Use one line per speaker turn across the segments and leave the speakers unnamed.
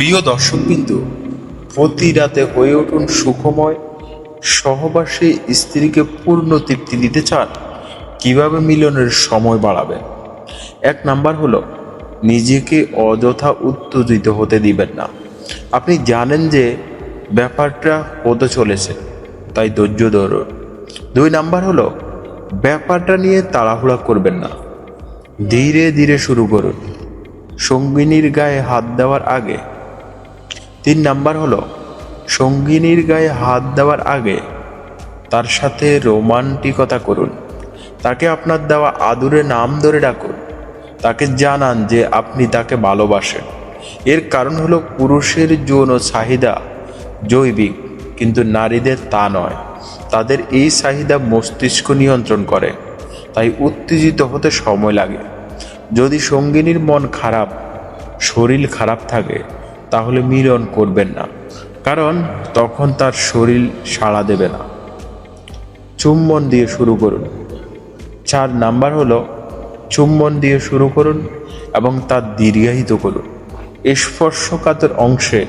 প্রিয় দর্শকবিন্দু, প্রতি রাতে হয়ে উঠুন সুখময়, সহবাসে স্ত্রীকে পূর্ণ তৃপ্তি দিতে চান। কীভাবে মিলনের সময় বাড়াবেন? এক নাম্বার হলো, নিজেকে অযথা উত্তেজিত হতে দিবেন না। আপনি জানেন যে ব্যাপারটা হতে চলেছে, তাই ধৈর্য ধরুন। দুই নাম্বার হলো, ব্যাপারটা নিয়ে তাড়াহুড়া করবেন না। ধীরে ধীরে শুরু করুন। সঙ্গিনীর গায়ে হাত দেওয়ার আগে তিন নাম্বার হলো, সঙ্গিনীর গায়ে হাত দেওয়ার আগে তার সাথে রোমান্টিকতা করুন। তাকে আপনার দেওয়া আদুরে নাম ধরে ডাকুন। তাকে জানান যে আপনি তাকে ভালোবাসেন। এর কারণ হলো পুরুষের যৌন চাহিদা জৈবিক, কিন্তু নারীদের তা নয়। তাদের এই চাহিদা মস্তিষ্ক নিয়ন্ত্রণ করে, তাই উত্তেজিত হতে সময় লাগে। যদি সঙ্গিনীর মন খারাপ, শরীর খারাপ থাকে তাহলে মিলন করবেন না। কারণ তখন তার শরীর সাড়া দেবে না। চুম্বন দিয়ে শুরু করুন। চার নাম্বার হলো, চুম্বন দিয়ে শুরু করুন এবং তা দীর্ঘায়িত করুন। স্পর্শকাতর অংশে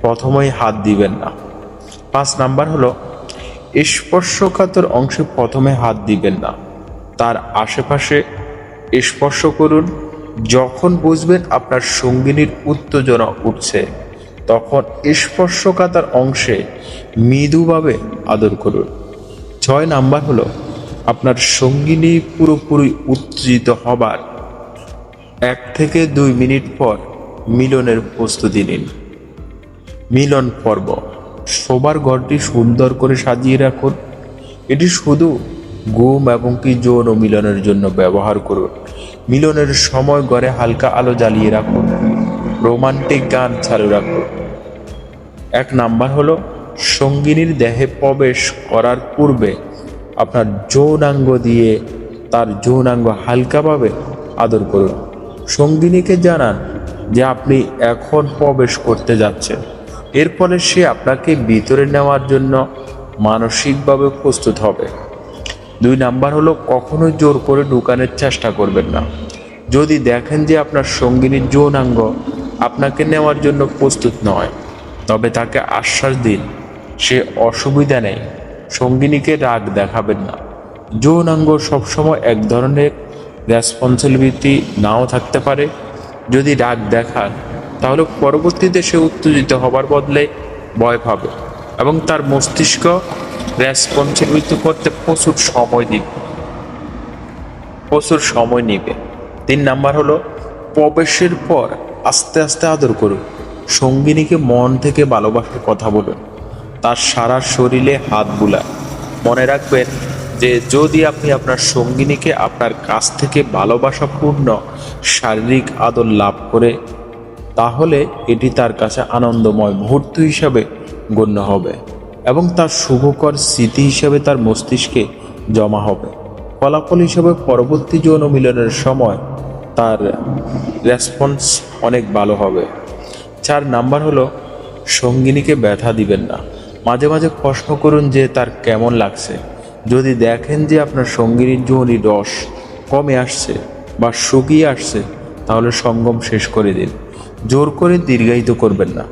প্রথমেই হাত দিবেন না। পাঁচ নাম্বার হলো স্পর্শকাতর অংশে প্রথমে হাত দিবেন না। তার আশেপাশে স্পর্শ করুন। যখন বুঝবেন আপনার সঙ্গিনীর উত্তেজনা উঠছে, তখন স্পর্শকাতার অংশে মৃদুভাবে আদর করুন। ছয় নাম্বার হলো, আপনার সঙ্গিনী পুরোপুরি উত্তেজিত হবার এক থেকে দুই মিনিট পর মিলনের প্রস্তুতি নিন। মিলন পর্ব, শোবার ঘরটি সুন্দর করে সাজিয়ে রাখুন। এটি শুধু ঘুম এবং কি যৌন মিলনের জন্য ব্যবহার করুন। মিলনের সময় ঘরে হালকা আলো জ্বালিয়ে রাখুন রোমান্টিক গান চালু রাখুন এক নাম্বার হলো, সঙ্গিনীর দেহে প্রবেশ করার পূর্বে আপনার যৌনাঙ্গ দিয়ে তার যৌনাঙ্গ হালকাভাবে আদর করুন। সঙ্গিনীকে জানান যে আপনি এখন প্রবেশ করতে যাচ্ছেন। এর ফলে সে আপনাকে ভিতরে নেওয়ার জন্য মানসিকভাবে প্রস্তুত হবে। দুই নাম্বার হলো কখনোই জোর করে ঢুকানোর চেষ্টা করবেন না। যদি দেখেন যে আপনার সঙ্গিনীর যৌনাঙ্গ আপনাকে নেওয়ার জন্য প্রস্তুত নয়, তবে তাকে আশ্বাস দিন, সে অসুবিধা নেই, সঙ্গিনীকে রাগ দেখাবেন না। যৌনাঙ্গ সবসময় এক ধরনের রেসপন্সিবিলিটি নাও থাকতে পারে। যদি রাগ দেখান, তাহলে পরবর্তীতে সে উত্তেজিত হবার বদলে ভয় পাবে। এবং তার মস্তিষ্ক রেসপন্সিবিলিটি করতে প্রচুর সময় দিবে প্রচুর সময় নিবে। তিন নাম্বার হলো, প্রবেশের পর আস্তে আস্তে আদর করুন। সঙ্গিনীকে মন থেকে ভালোবাসার কথা বলুন। তার সারা শরীরে হাত বুলান। মনে রাখবেন যে যদি আপনি আপনার সঙ্গিনীকে আপনার কাছ থেকে ভালোবাসাপূর্ণ শারীরিক আদর লাভ করে, তাহলে এটি তার কাছে আনন্দময় মুহূর্ত হিসাবে গণ্য হবে এবং তার শুভকর স্মৃতি হিসেবে তার মস্তিষ্কে জমা হবে। ফলাফল হিসেবে পরবর্তী যৌন মিলনের সময় তার রেসপন্স অনেক ভালো হবে। চার নাম্বার হলো, সঙ্গিনীকে ব্যথা দিবেন না। মাঝে মাঝে প্রশ্ন করুন যে তার কেমন লাগছে। যদি দেখেন যে আপনার সঙ্গিনীর যৌনি রস কমে আসছে বা শুকিয়ে আসছে, তাহলে সঙ্গম শেষ করে দিন। জোর করে দীর্ঘায়িত করবেন না।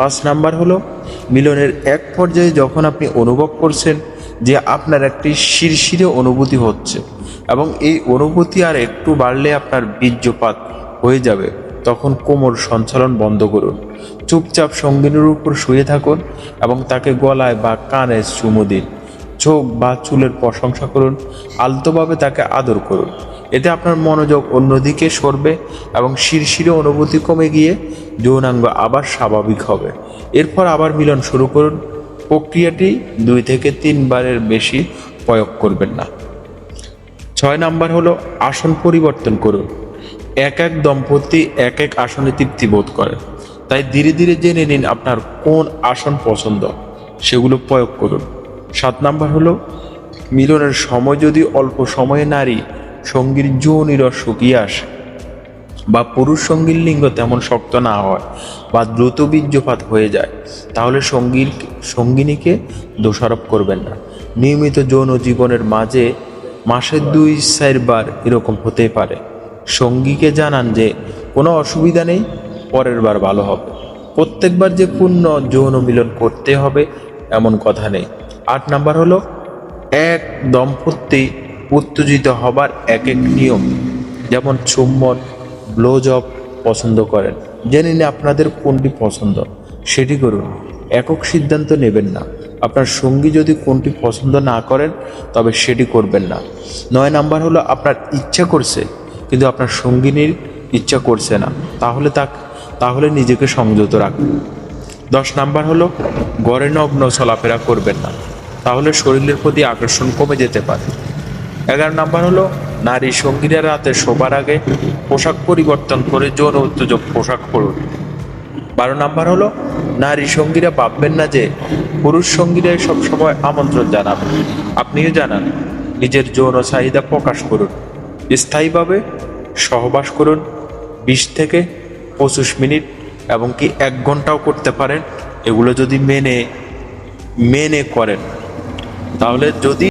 পাঁচ নাম্বার হলো, মিলনের এক পর্যায়ে যখন আপনি অনুভব করছেন যে আপনার একটি শিরশিরে অনুভূতি হচ্ছে এবং এই অনুভূতি আর একটু বাড়লে আপনার বীর্যপাত হয়ে যাবে, তখন কোমর সঞ্চালন বন্ধ করুন। চুপচাপ সঙ্গিনীর উপর শুয়ে থাকুন এবং তাকে গলায় বা কানে চুমু দিন। চোখ বা চুলের প্রশংসা করুন। আলতোভাবে তাকে আদর করুন। এতে আপনার মনোযোগ অন্যদিকে সরবে এবং শিরশিরে অনুভূতি কমে গিয়ে যৌনাঙ্গ আবার স্বাভাবিক হবে। এরপর আবার মিলন শুরু করুন। প্রক্রিয়াটি দুই থেকে তিনবারের বেশি প্রয়োগ করবেন না। ছয় নাম্বার হলো আসন পরিবর্তন করুন। এক এক দম্পতি এক এক আসনে তৃপ্তি বোধ করে। তাই ধীরে ধীরে জেনে নিন আপনার কোন আসন পছন্দ। সেগুলো প্রয়োগ করুন। সাত নাম্বার হলো মিলনের সময় যদি অল্প সময়ে নারী সঙ্গীর যৌনিরস শুকিয়ে আসে। বা পুরুষ সঙ্গীর লিঙ্গ তেমন শক্ত না হয়, বা দ্রুত বীর্যপাত হয়ে যায়, তাহলে সঙ্গীর, সঙ্গিনীকে দোষারোপ করবেন না। নিয়মিত যৌন জীবনের মাঝে মাসে দুই, চারবার এরকম হতে পারে। সঙ্গীকে জানান যে, কোনো অসুবিধা নেই, পরের বার ভালো হবে। প্রত্যেকবার যে পূর্ণ যৌন মিলন করতে হবে, এমন কথা নেই। আট নাম্বার হলো, এক দম্পতি উত্তেজিত হবার এক এক নিয়ম, যেমন চুম্বন ব্লোজ ব্লোজব পছন্দ করেন। জেনে নিন আপনাদের কোনটি পছন্দ। সেটি করুন। একক সিদ্ধান্ত নেবেন না। আপনার সঙ্গী যদি কোনটি পছন্দ না করেন, তবে সেটি করবেন না। নয় নাম্বার হলো আপনার ইচ্ছা করছে, কিন্তু আপনার সঙ্গিনীর ইচ্ছা করছে না। তাহলে তা, তাহলে নিজেকে সংযত রাখুন। দশ নাম্বার হলো, গড়ে নগ্ন চলাফেরা করবেন না। তাহলে শরীরের প্রতি আকর্ষণ কমে যেতে পারে। এগারো নাম্বার হলো, নারী সঙ্গীরা রাতে শোবার আগে পোশাক পরিবর্তন করে যৌন উত্তেজক পোশাক পরুন। বারো নাম্বার হলো, নারী সঙ্গীরা ভাববেন না যে পুরুষ সঙ্গীরাই সবসময় আমন্ত্রণ জানাবে। আপনিও জানান, নিজের যৌন চাহিদা প্রকাশ করুন, স্থায়ীভাবে সহবাস করুন, বিশ থেকে পঁচিশ মিনিট এবং কি এক ঘন্টাও করতে পারেন, এগুলো যদি মেনে মেনে করেন। তাহলে যদি